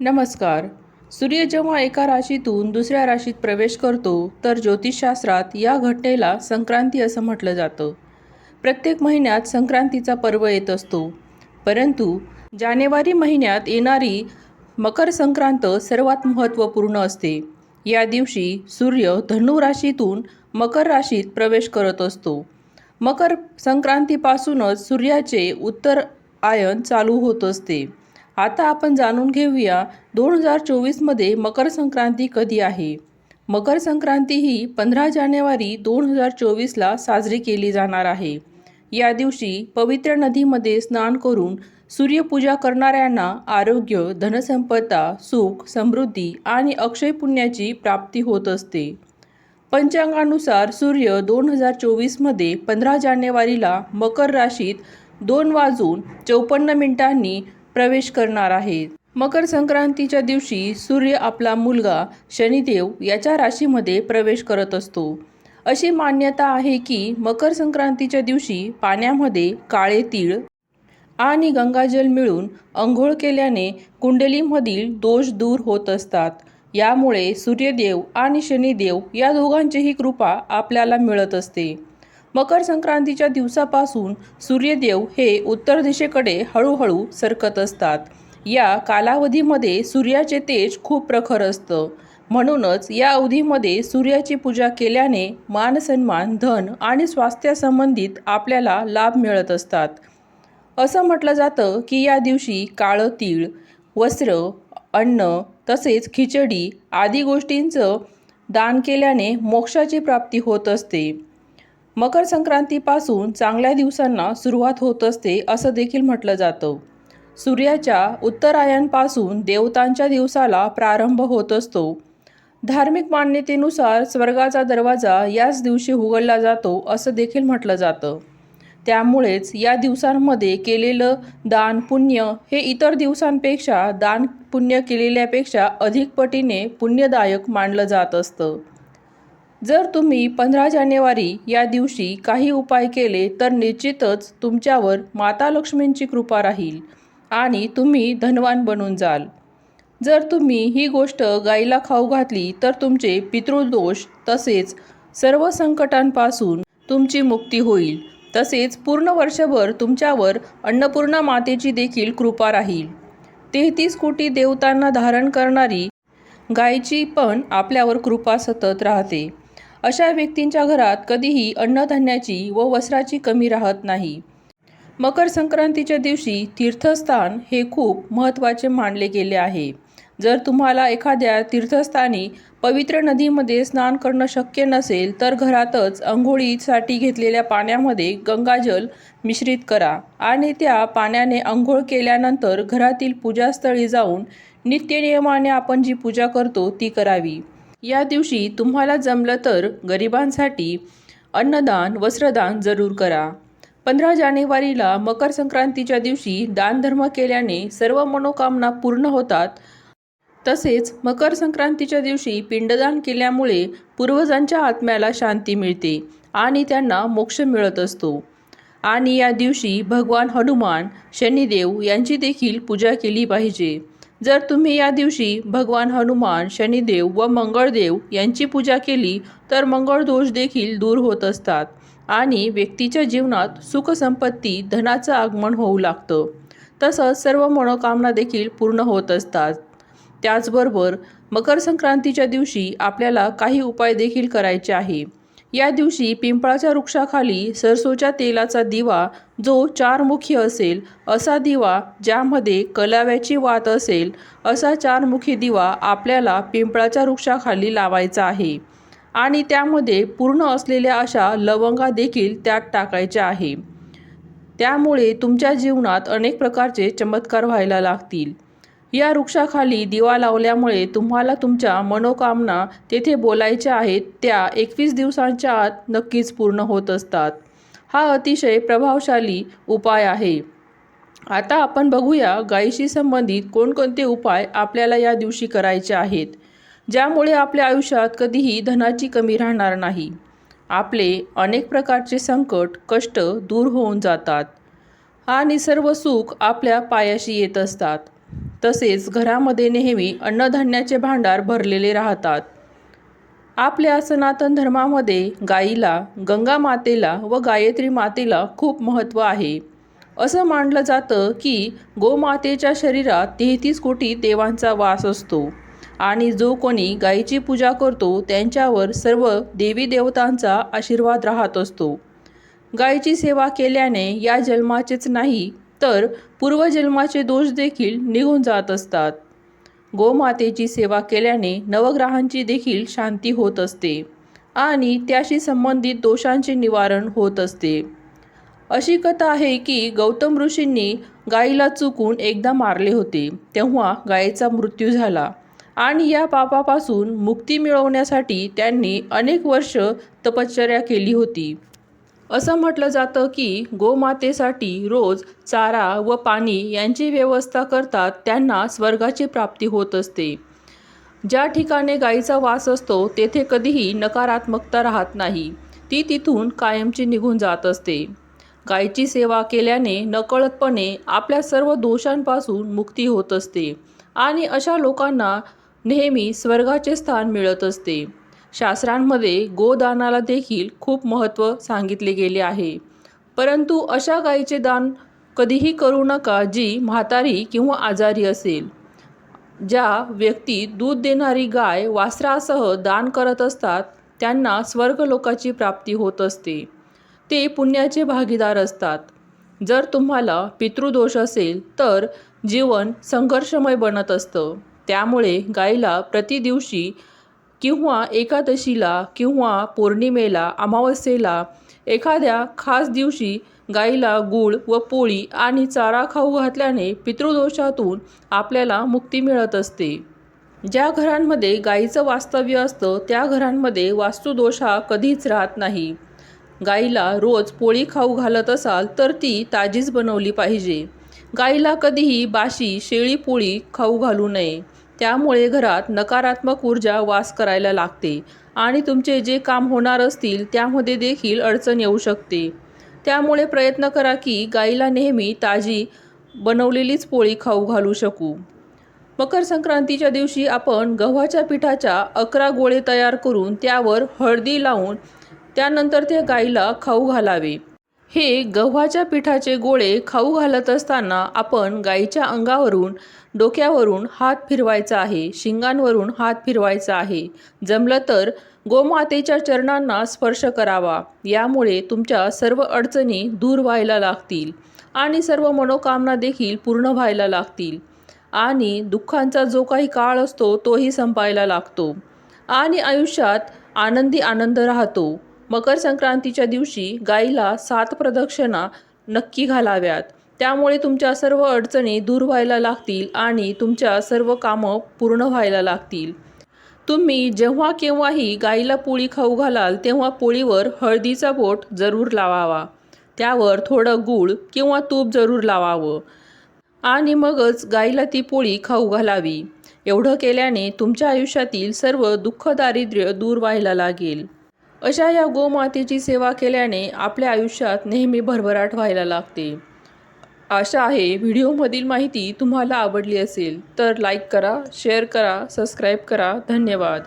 नमस्कार. सूर्य जेव्हा एका राशीतून दुसऱ्या राशीत प्रवेश करतो तर ज्योतिषशास्त्रात या घटनेला संक्रांती असं म्हटलं जातं. प्रत्येक महिन्यात संक्रांतीचा पर्व येत असतो. परंतु जानेवारी महिन्यात येणारी मकर संक्रांत सर्वात महत्त्वपूर्ण असते. या दिवशी सूर्य धनु राशीतून मकर राशीत प्रवेश करत असतो. मकर संक्रांतीपासूनच सूर्याचे उत्तर आयन चालू होत असते. आता आपण जाणून घेऊया दोन हजार चोवीसमध्ये मकर संक्रांती कधी आहे. मकर संक्रांती ही पंधरा जानेवारी दोन हजार चोवीसला साजरी केली जाणार आहे. या दिवशी पवित्र नदीमध्ये स्नान करून सूर्यपूजा करणाऱ्यांना आरोग्य धनसंपदा सुख समृद्धी आणि अक्षय पुण्याची प्राप्ती होत असते. पंचांगानुसार सूर्य दोन हजार चोवीसमध्ये पंधरा जानेवारीला मकर राशीत दोन वाजून चौपन्न मिनिटांनी प्रवेश करणार आहे. मकर संक्रांतीच्या दिवशी सूर्य आपला मुलगा शनिदेव याच्या राशीमध्ये प्रवेश करत असतो. अशी मान्यता आहे की मकर संक्रांतीच्या दिवशी पाण्यामध्ये काळे तीळ आणि गंगाजल मिळून अंघोळ केल्याने कुंडलीमधील दोष दूर होत असतात. यामुळे सूर्यदेव आणि शनिदेव या दोघांचीही कृपा आपल्याला मिळत असते. मकर संक्रांतीच्या दिवसापासून सूर्यदेव हे उत्तर दिशेकडे हळूहळू सरकत असतात. या कालावधीमध्ये सूर्याचे तेज खूप प्रखर असतं. म्हणूनच या अवधीमध्ये सूर्याची पूजा केल्याने मानसन्मान धन आणि स्वास्थ्यासंबंधित आपल्याला लाभ मिळत असतात. असं म्हटलं जातं की या दिवशी काळं तीळ वस्त्र अन्न तसेच खिचडी आदी गोष्टींचं दान केल्याने मोक्षाची प्राप्ती होत असते. मकर संक्रांतीपासून चांगल्या दिवसांना सुरुवात होत असते असं देखील म्हटलं जातं. सूर्याच्या उत्तरायणपासून देवतांच्या दिवसाला प्रारंभ होत असतो. धार्मिक मान्यतेनुसार स्वर्गाचा दरवाजा याच दिवशी उघडला जातो असं देखील म्हटलं जातं. त्यामुळेच या दिवसांमध्ये केलेलं दान पुण्य हे इतर दिवसांपेक्षा दान पुण्य केलेल्यापेक्षा अधिक पटीने पुण्यदायक मानलं जात असतं. जर तुम्ही पंधरा जानेवारी या दिवशी काही उपाय केले तर निश्चितच तुमच्यावर माता लक्ष्मींची कृपा राहील आणि तुम्ही धनवान बनून जाल. जर तुम्ही ही गोष्ट गाईला खाऊ घातली तर तुमचे पितृदोष तसेच सर्व संकटांपासून तुमची मुक्ती होईल. तसेच पूर्ण वर्षभर तुमच्यावर अन्नपूर्णा मातेची देखील कृपा राहील. तेहतीस कोटी देवतांना धारण करणारी गायची पण आपल्यावर कृपा सतत राहते. अशा व्यक्तींच्या घरात कधीही अन्नधान्याची व वस्त्राची कमी राहत नाही. मकर संक्रांतीच्या दिवशी तीर्थस्थान हे खूप महत्त्वाचे मानले गेले आहे. जर तुम्हाला एखाद्या तीर्थस्थानी पवित्र नदीमध्ये स्नान करणं शक्य नसेल तर घरातच अंघोळीसाठी घेतलेल्या पाण्यामध्ये गंगाजल मिश्रित करा आणि त्या पाण्याने अंघोळ केल्यानंतर घरातील पूजास्थळी जाऊन नित्यनियमाने आपण जी पूजा करतो ती करावी. या दिवशी तुम्हाला जमलं तर गरिबांसाठी अन्नदान वस्त्रदान जरूर करा. पंधरा जानेवारीला मकर संक्रांतीच्या दिवशी दानधर्म केल्याने सर्व मनोकामना पूर्ण होतात. तसेच मकर संक्रांतीच्या दिवशी पिंडदान केल्यामुळे पूर्वजांच्या आत्म्याला शांती मिळते आणि त्यांना मोक्ष मिळत असतो. आणि या दिवशी भगवान हनुमान शनिदेव यांची देखील पूजा केली पाहिजे. जर तुम्ही या दिवशी भगवान हनुमान शनिदेव व मंगळदेव यांची पूजा केली तर मंगळ दोष देखील दूर होत असतात आणि व्यक्तीच्या जीवनात सुखसंपत्ती धनाचं आगमन होऊ लागतं. तसंच सर्व मनोकामना देखील पूर्ण होत असतात. त्याचबरोबर मकर संक्रांतीच्या दिवशी आपल्याला काही उपाय देखील करायचे आहे. या दिवशी पिंपळाच्या वृक्षाखाली सरसोच्या तेलाचा दिवा जो चारमुखी असेल असा दिवा ज्यामध्ये कलाव्याची वात असेल असा चारमुखी दिवा आपल्याला पिंपळाच्या वृक्षाखाली लावायचा आहे. आणि त्यामध्ये पूर्ण असलेल्या अशा लवंगा देखील त्यात टाकायच्या आहे. त्यामुळे तुमच्या जीवनात अनेक प्रकारचे चमत्कार व्हायला लागतील. या वृक्षाखाली दिवा लावल्यामुळे तुम्हाला तुमच्या मनोकामना तेथे बोलायच्या आहेत त्या एकवीस दिवसांच्या आत नक्कीच पूर्ण होत असतात. हा अतिशय प्रभावशाली उपाय आहे. आता आपण बघूया गायीशी संबंधित कोणकोणते उपाय आपल्याला या दिवशी करायचे आहेत ज्यामुळे आपल्या आयुष्यात कधीही धनाची कमी राहणार नाही. आपले अनेक प्रकारचे संकट कष्ट दूर होऊन जातात. आणि सर्व सुख आपल्या पायाशी येत असतात. तसेच घरामध्ये नेहमी अन्नधान्याचे भांडार भरलेले राहतात. आपल्या सनातन धर्मामध्ये गाईला गंगा मातेला व गायत्री मातेला खूप महत्त्व आहे. असं मानलं जातं की गोमातेच्या शरीरात तेहतीस कोटी देवांचा वास असतो आणि जो कोणी गायीची पूजा करतो त्यांच्यावर सर्व देवी देवतांचा आशीर्वाद राहत असतो. गायीची सेवा केल्याने या जन्माचेच नाही तर पूर्वजन्माचे दोष देखील निघून जात असतात. गोमातेची सेवा केल्याने नवग्रहांची देखील शांती होत असते आणि त्याशी संबंधित दोषांचे निवारण होत असते. अशी कथा आहे की गौतम ऋषींनी गायीला चुकून एकदा मारले होते तेव्हा गायीचा मृत्यू झाला आणि या पापापासून मुक्ती मिळवण्यासाठी त्यांनी अनेक वर्ष तपश्चर्या केली होती. असं म्हटलं जातं की गोमातेसाठी रोज चारा व पाणी यांची व्यवस्था करतात त्यांना स्वर्गाची प्राप्ती होत असते. ज्या ठिकाणी गायीचा वास असतो तेथे कधीही नकारात्मकता राहत नाही. ती तिथून कायमची निघून जात असते. गायीची सेवा केल्याने नकळतपणे आपल्या सर्व दोषांपासून मुक्ती होत असते आणि अशा लोकांना नेहमी स्वर्गाचे स्थान मिळत असते. शास्त्रांमध्ये गोदानाला देखील खूप महत्त्व सांगितले गेले आहे. परंतु अशा गायीचे दान कधीही करू नका जी म्हातारी किंवा आजारी असेल. ज्या व्यक्ती दूध देणारी गाय वासरासह दान करत असतात त्यांना स्वर्गलोकाची प्राप्ती होत असते. ते पुण्याचे भागीदार असतात. जर तुम्हाला पितृदोष असेल तर जीवन संघर्षमय बनत असतं. त्यामुळे गायीला प्रतिदिवशी किंवा एकादशीला किंवा पौर्णिमेला अमावस्येला एखाद्या खास दिवशी गाईला गूळ व पोळी आणि चारा खाऊ घातल्याने पितृदोषातून आपल्याला मुक्ती मिळत असते. ज्या घरांमध्ये गाईचं वास्तव्य असतं त्या घरांमध्ये वास्तुदोष हा कधीच राहत नाही. गाईला रोज पोळी खाऊ घालत असाल तर ती ताजीच बनवली पाहिजे. गाईला कधीही बाशी शेळी पोळी खाऊ घालू नये. त्यामुळे घरात नकारात्मक ऊर्जा वास करायला लागते आणि तुमचे जे काम होणार असतील त्यामध्ये देखील अडचण येऊ शकते. त्यामुळे प्रयत्न करा की गाईला नेहमी ताजी बनवलेलीच पोळी खाऊ घालू शकू. मकर संक्रांतीच्या दिवशी आपण गव्हाच्या पिठाच्या अकरा गोळे तयार करून त्यावर हळदी लावून त्यानंतर ते गाईला खाऊ घालावे. हे गव्हाच्या पिठाचे गोळे खाऊ घालत असताना आपण गाईच्या अंगावरून डोक्यावरून हात फिरवायचा आहे शिंगांवरून हात फिरवायचा आहे. जमलं तर गोमातेच्या चरणांना स्पर्श करावा. यामुळे तुमच्या सर्व अडचणी दूर व्हायला लागतील आणि सर्व मनोकामना देखील पूर्ण व्हायला लागतील. आणि दुःखांचा जो काही काळ असतो तोही संपायला लागतो. आणि आयुष्यात आनंदी आनंद राहतो. मकर संक्रांतीच्या दिवशी गाईला सात प्रदक्षिणा नक्की घालाव्यात. त्यामुळे तुमच्या सर्व अडचणी दूर व्हायला लागतील आणि तुमच्या सर्व कामं पूर्ण व्हायला लागतील. तुम्ही जेव्हा केव्हाही गाईला पोळी खाऊ घालाल तेव्हा पोळीवर हळदीचा बोट जरूर लावावा. त्यावर थोडं गूळ किंवा तूप जरूर लावावं. आणि मगच गाईला ती पोळी खाऊ घालावी. एवढं केल्याने तुमच्या आयुष्यातील सर्व दुःख दारिद्र्य दूर व्हायला लागेल. अशा या गोमातेची सेवा केल्याने आपल्या आयुष्यात नेहमी भरभराट व्हायला लागते. आशा आहे व्हिडिओमधील माहिती तुम्हाला आवडली असेल तर लाईक करा शेअर करा सबस्क्राईब करा. धन्यवाद.